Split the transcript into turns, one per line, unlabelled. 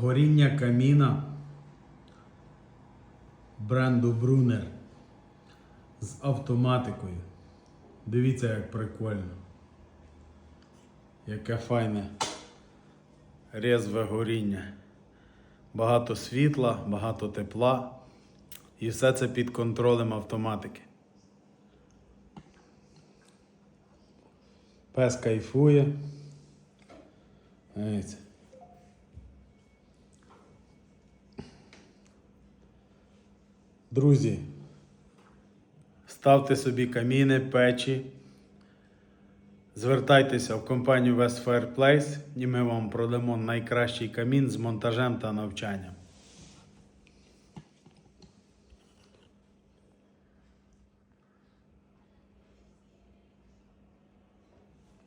горіння каміна бренду Brunner з автоматикою. Дивіться, як прикольно. Яке файне резве горіння. Багато світла, багато тепла. І все це під контролем автоматики. Пес кайфує. Дивіться. Друзі, ставте собі каміни, печі. Звертайтеся в компанію West Fireplace і ми вам продамо найкращий камін з монтажем та навчанням.